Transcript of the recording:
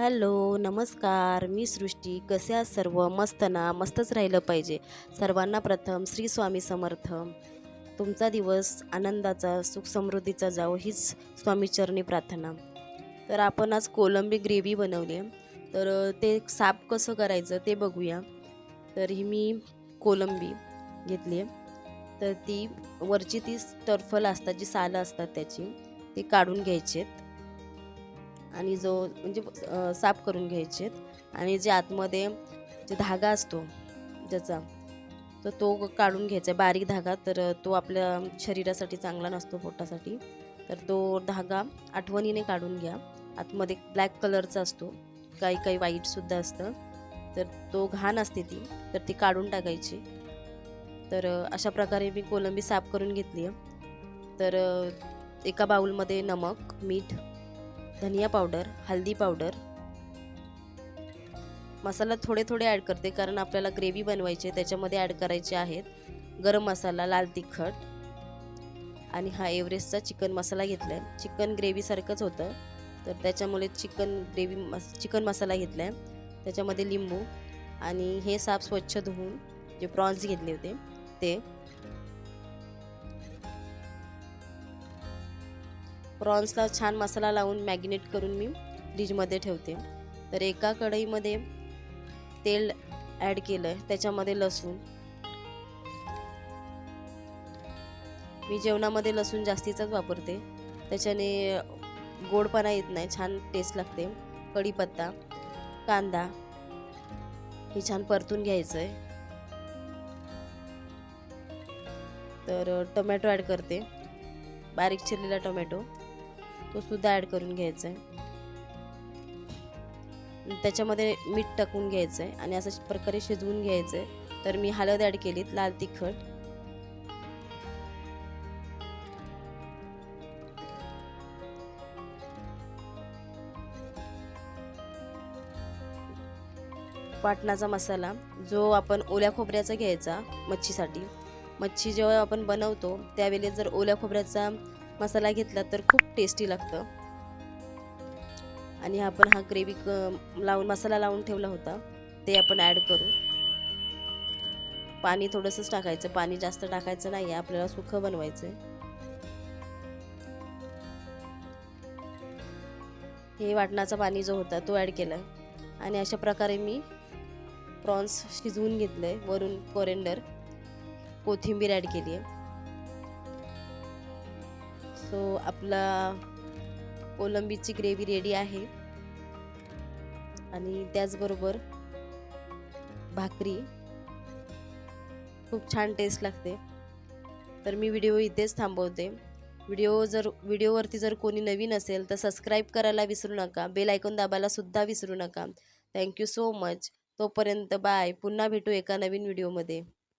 Hello नमस्कार. मी सृष्टी. कसे सर्व? मस्त ना? मस्तच राहिलं पाहिजे. सर्वांना प्रथम श्री स्वामी समर्थ. तुमचा दिवस आनंदाचा सुखसमृद्धीचा जावो हीच स्वामीचरणी प्रार्थना. तर आपण आज कोलंबी ग्रेव्ही बनवली आहे. तर ते साफ कसं करायचं ते बघूया. तर ही मी कोलंबी घेतली आहे. तर ती वरची ती टर्फल असतात जी सालं असतात त्याची ती काढून घ्यायची आहेत. आणि जो म्हणजे साफ करून घ्यायचे आणि जे आतमध्ये जे धागा असतो ज्याचा तर तो काढून घ्यायचा बारीक धागा तर तो आपल्या शरीरासाठी चांगला नसतो पोटासाठी. तर तो धागा आठवणीने काढून घ्या. आतमध्ये ब्लॅक कलरचा असतो काही काही व्हाईटसुद्धा असतं. तर तो घाण असते ती तर ती काढून टाकायची. तर अशा प्रकारे मी कोलंबी साफ करून घेतली आहे. तर एका बाऊलमध्ये नमक मीठ धनिया पावडर हल्दी पावडर. मसाला थोडे थोडे ॲड करते कारण आपल्याला ग्रेव्ही बनवायची आहे त्याच्यामध्ये ॲड करायचे आहेत गरम मसाला लाल तिखट आणि हा एव्हरेस्टचा चिकन मसाला घेतला आहे चिकन ग्रेव्हीसारखंच होतं. तर त्याच्यामुळे चिकन ग्रेव्ही मस चिकन मसाला घेतला आहे त्याच्यामध्ये लिंबू आणि हे साफ स्वच्छ धुवून जे प्रॉन्स घेतले होते ते प्रॉन्सला छान मसाला लावून मॅगिनेट करून मी फ्रीजमध्ये ठेवते. तर एका कढईमध्ये तेल ॲड केलं आहे त्याच्यामध्ये लसूण. मी जेवणामध्ये लसूण जास्तीचाच वापरते. त्याच्याने गोडपणा येत नाही छान टेस्ट लागते. कढीपत्ता कांदा हे छान परतून घ्यायचं आहे तर टोमॅटो ॲड करते. बारीक चिरलेला टोमॅटो. तो सुद्धा ॲड करून घ्यायचा आहे त्याच्यामध्ये मीठ टाकून घ्यायचं आहे आणि असं प्रकारे शिजवून घ्यायचं आहे तर मी हळद ॲड केलीत लाल तिखट. वाटणाचा मसाला जो आपण ओल्या खोबऱ्याचा घ्यायचा मच्छीसाठी. मच्छी जेव्हा आपण बनवतो त्यावेळेस जर ओल्या खोबऱ्याचा मसाला घेतला तर खूप टेस्टी लागतं. आणि आपण हा ग्रेव्ही क लावून मसाला लावून ठेवला होता ते आपण ॲड करू. पाणी थोडंसंच टाकायचं पाणी जास्त टाकायचं नाही आहे आपल्याला सुखं बनवायचं आहे हे वाटणाचा पाणी जो होता तो ॲड केला. आणि अशा प्रकारे मी प्रॉन्स शिजवून घेतलं आहे वरून कोरेंडर कोथिंबीर ॲड केली आहे सो आपला कोलंबीची ग्रेव्ही रेडी आहे. आणि त्याचबरोबर भाकरी. खूप छान टेस्ट लागते. तर मी व्हिडिओ इथेच थांबवते. व्हिडिओ जर व्हिडिओवरती जर कोणी नवीन असेल तर सबस्क्राईब करायला विसरू नका. बेल ऐकून दाबायला सुद्धा विसरू नका. Thank you so much. तोपर्यंत बाय. पुन्हा भेटू एका नवीन व्हिडिओमध्ये.